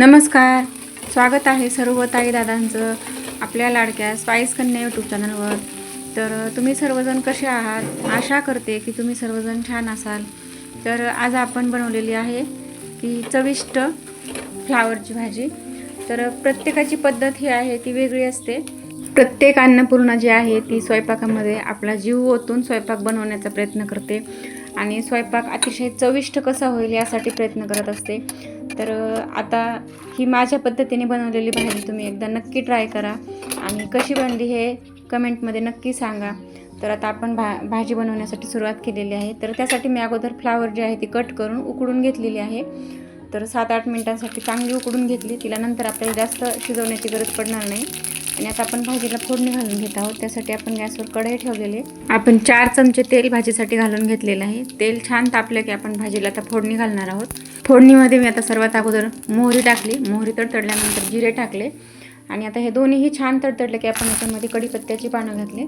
नमस्कार. स्वागत आहे सर्व ताई दादांचं आपल्या लाडक्या स्पाईस कन्या यूट्यूब चॅनलवर तर तुम्ही सर्वजण कसे आहात? आशा करते की तुम्ही सर्वजण छान असाल. तर आज आपण बनवलेली आहे की चविष्ट फ्लावरची भाजी. तर प्रत्येकाची पद्धत ही आहे ती वेगळी असते. प्रत्येक अन्नपूर्णा जी आहे ती स्वयंपाकामध्ये आपला जीव ओतून स्वयंपाक बनवण्याचा प्रयत्न करते. आणि स्वयंपाक अतिशय चविष्ट कसा होईल यासाठी प्रयत्न करत असते. तर आता ही माझ्या पद्धतीने बनवलेली भाजी तुम्ही एकदा नक्की ट्राय करा आणि कशी बनली हे कमेंटमध्ये नक्की सांगा. तर आता आपण भा भाजी बनवण्यासाठी सुरुवात केलेली आहे. तर त्यासाठी मी अगोदर फ्लावर जी आहे ती कट करून उकडून घेतलेली आहे. तर सात आठ मिनिटांसाठी चांगली उकडून घेतली. तिला नंतर आपल्याला जास्त शिजवण्याची गरज पडणार नाही. आणि आता आपण भाजीला फोडणी घालून घेत आहोत. त्यासाठी आपण गॅसवर कढई ठेवलेली आपण चार चमचे तेल भाजीसाठी घालून घेतलेलं आहे. तेल छान तापलं की आपण भाजीला आता फोडणी घालणार आहोत. फोडणीमध्ये मी आता सर्वात अगोदर मोहरी टाकली. मोहरी तडतडल्यानंतर जिरे टाकले. आणि आता हे दोन्हीही छान तडतडले की आपण याच्यामध्ये कढीपत्त्याची पानं घातले.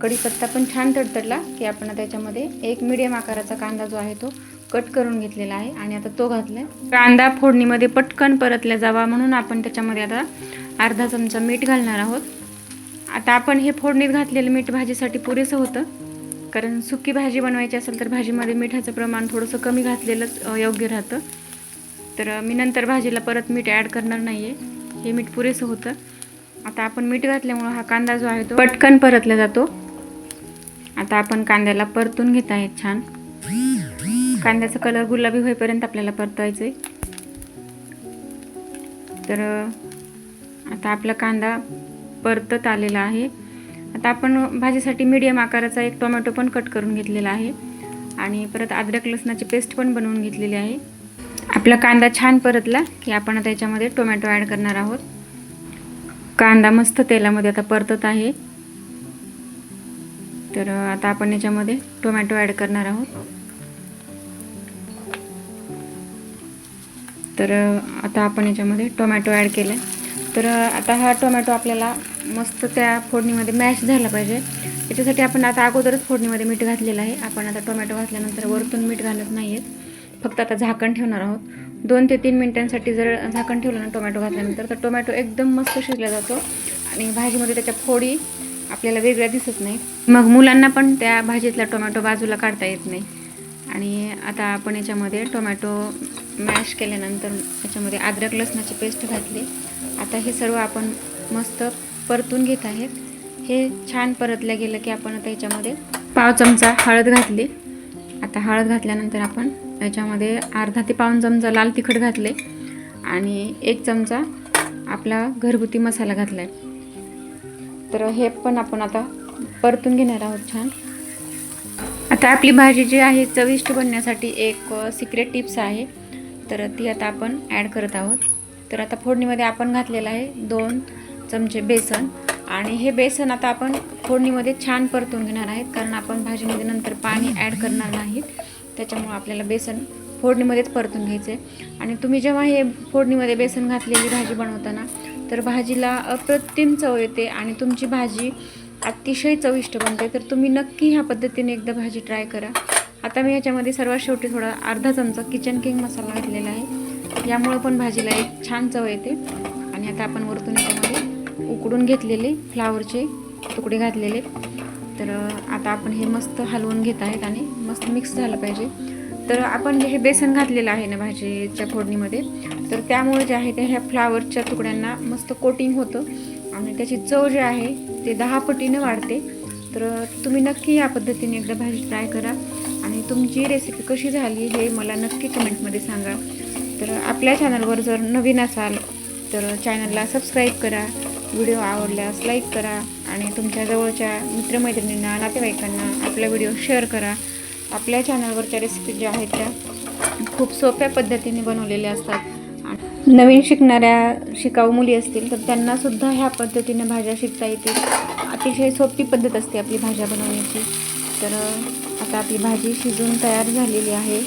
कढीपत्ता पण छान तडतडला की आपण आता याच्यामध्ये एक मिडियम आकाराचा कांदा जो आहे तो कट करून घेतलेला आहे. आणि आता तो घातला कांदा फोडणीमध्ये पटकन परतल्या जावा म्हणून आपण त्याच्यामध्ये आता अर्धा चमचा मीठ घालणार आहोत. आता आपण हे फोडणीत घातलेलं मीठ भाजीसाठी पुरेसं होतं. कारण सुकी भाजी बनवायची असेल तर भाजीमध्ये मिठाचं प्रमाण थोडंसं कमी घातलेलंच योग्य राहतं. तर मी नंतर भाजीला परत मीठ ॲड करणार नाही आहे हे मीठ पुरेसं होतं. आता आपण मीठ घातल्यामुळं हा कांदा जो आहे तो पटकन परतला जातो. आता आपण कांद्याला परतून घेत आहेत छान. कांद्याचा कलर गुलाबी होईपर्यंत आपल्याला परतायचं आहे तर आता आपला कांदा परतत आलेला आहे. आता आपण भाजीसाठी मीडियम आकाराचा एक टोमॅटो पण कट करून घेतलेला आहे. आणि परत अद्रक लसणाची पेस्ट पण बनवून घेतलेली आहे. आपला कांदा छान परतला की आपण आता याच्यामध्ये टोमॅटो ॲड करणार आहोत. कांदा मस्त तेलामध्ये आता परतत आहे. तर आता आपण याच्यामध्ये टोमॅटो ॲड करणार आहोत. तर आता आपण याच्यामध्ये टोमॅटो ॲड केला तर आता हा टोमॅटो आपल्याला मस्त त्या फोडणीमध्ये मॅश झाला पाहिजे. याच्यासाठी आपण आता अगोदरच फोडणीमध्ये मीठ घातलेलं आहे. आपण आता टोमॅटो घातल्यानंतर वरतून मीठ घालत नाही आहेत फक्त आता झाकण ठेवणार आहोत. दोन ते तीन मिनिटांसाठी जर झाकण ठेवलं ना टोमॅटो घातल्यानंतर तर टोमॅटो एकदम मस्त शिजला जातो आणि भाजीमध्ये त्याच्या फोडी आपल्याला वेगळ्या दिसत नाही मग मुलांना पण त्या भाजीतला टोमॅटो बाजूला काढता येत नाही. आणि आता आपण याच्यामध्ये टोमॅटो मॅश केल्यानंतर त्याच्यामध्ये अद्रक लसणाची पेस्ट घातली. आता हे सर्व आपण मस्त परतून घेत आहेत. हे छान परतलं गेलं की आपण आता याच्यामध्ये पाव चमचा हळद घातली. आता हळद घातल्यानंतर आपण याच्यामध्ये अर्धा ते पाऊन चमचा लाल तिखट घातले आणि एक चमचा आपला घरगुती मसाला घातला आहे तर हे पण आपण आता परतून घेणार आहोत छान. आता आपली भाजी जी आहे चविष्ट बनण्यासाठी एक सिक्रेट टिप्स आहे. तर ती आता आपण ॲड करत आहोत. तर आता फोडणीमध्ये आपण घातलेलं आहे दोन चमचे बेसन. आणि हे बेसन आता आपण फोडणीमध्ये छान परतून घेणार आहेत कारण आपण भाजीमध्ये नंतर पाणी ॲड करणार नाहीत. त्याच्यामुळं आपल्याला बेसन फोडणीमध्येच परतून घ्यायचं आहे आणि तुम्ही जेव्हा हे फोडणीमध्ये बेसन घातलेली भाजी बनवताना तर भाजीला अप्रतिम चव येते आणि तुमची भाजी अतिशय चविष्ट बनते. तर तुम्ही नक्की ह्या पद्धतीने एकदा भाजी ट्राय करा. आता मी याच्यामध्ये सर्वात शेवटी थोडा अर्धा चमचा किचन किंग मसाला घातलेला आहे. यामुळं पण भाजीला एक छान चव येते. आणि आता आपण वरतून याच्यामध्ये उकडून घेतलेले फ्लावरचे तुकडे घातलेले. तर आता आपण हे मस्त हलवून घेत आहेत आणि मस्त मिक्स झालं पाहिजे. तर आपण जे हे बेसन घातलेलं आहे ना भाजीच्या फोडणीमध्ये तर त्यामुळे जे आहे ते ह्या फ्लावरच्या तुकड्यांना मस्त कोटिंग होतं. आणि त्याची चव जी आहे ते दहा पटीनं वाढते. तर तुम्ही नक्की या पद्धतीने एकदा भाजी ट्राय करा. आणि तुमची रेसिपी कशी झाली हे मला नक्की कमेंटमध्ये सांगा. तर आपल्या चॅनलवर जर नवीन असाल तर चॅनलला सबस्क्राईब करा. व्हिडिओ आवडल्यास लाईक करा आणि तुमच्या जवळच्या मित्रमैत्रिणींना नातेवाईकांना आपला व्हिडिओ शेअर करा. आपल्या चॅनलवरच्या रेसिपी ज्या आहेत त्या खूप सोप्या पद्धतीने बनवलेल्या असतात. आणि नवीन शिकणाऱ्या शिकाऊ मुली असतील तर त्यांनासुद्धा ह्या पद्धतीने भाज्या शिकता येतील. अतिशय सोपी पद्धत असते आपली भाज्या बनवण्याची. तर आता आपली भाजी शिजून तयार झालेली आहे.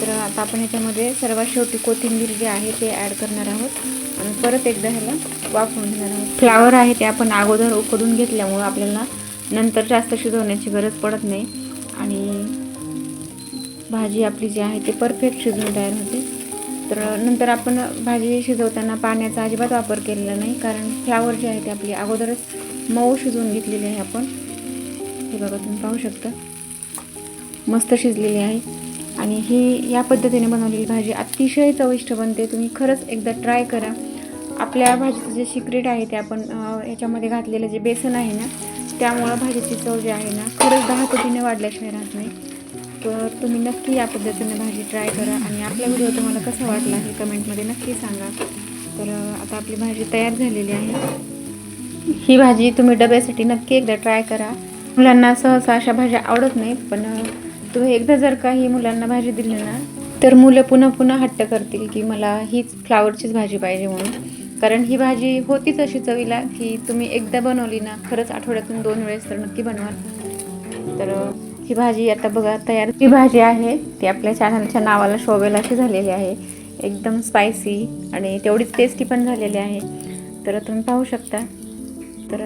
तर आता आपण याच्यामध्ये सर्वात शेवटी कोथिंबीर जे आहे ते ॲड करणार आहोत. आणि परत एकदा ह्याला वाफवून घेणार आहोत. फ्लावर आहे ते आपण अगोदर उकडून घेतल्यामुळं आपल्याला नंतर जास्त शिजवण्याची गरज पडत नाही. आणि भाजी आपली जी आहे ती परफेक्ट शिजून तयार होते. तर नंतर आपण भाजी शिजवताना पाण्याचा अजिबात वापर केलेला नाही. कारण फ्लावर जे आहे ते आपली अगोदरच मऊ शिजवून घेतलेली आहे आपण. हे बघा तुम्ही पाहू शकता. मस्त शिजलेली आहे. आणि ही या पद्धतीने बनवलेली भाजी अतिशय चविष्ट बनते. तुम्ही खरंच एकदा ट्राय करा. आपल्या भाजीचं जे सिक्रेट आहे ते आपण याच्यामध्ये घातलेलं जे बेसन आहे ना त्यामुळं भाजीची चव जी आहे ना खरंच दहा पटीने वाढल्याशिवाय राहत नाही. तर तुम्ही नक्की या पद्धतीने भाजी ट्राय करा. आणि आपला व्हिडिओ तुम्हाला कसा वाटला हे कमेंटमध्ये नक्की सांगा. तर आता आपली भाजी तयार झालेली आहे. ही भाजी तुम्ही डब्यासाठी नक्की एकदा ट्राय करा. मुलांना सहसा अशा भाज्या आवडत नाहीत पण तुम्ही एकदा जर काही मुलांना भाजी दिली ना तर मुलं पुन्हा पुन्हा हट्ट करतील की मला हीच फ्लावरचीच भाजी पाहिजे म्हणून. कारण ही भाजी होतीच अशी चवीला की तुम्ही एकदा बनवली ना खरंच आठवड्यातून दोन वेळेस तर नक्की बनवाल. तर ही भाजी आता बघा तयार ही भाजी आहे ती आपल्या चॅनलच्या नावाला शोभेल अशी झालेली आहे. एकदम स्पायसी आणि तेवढीच टेस्टी पण झालेली आहे. तर तुम्ही पाहू शकता. तर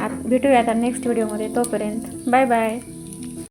आत भेटूया आता नेक्स्ट व्हिडिओमध्ये तोपर्यंत. Bye bye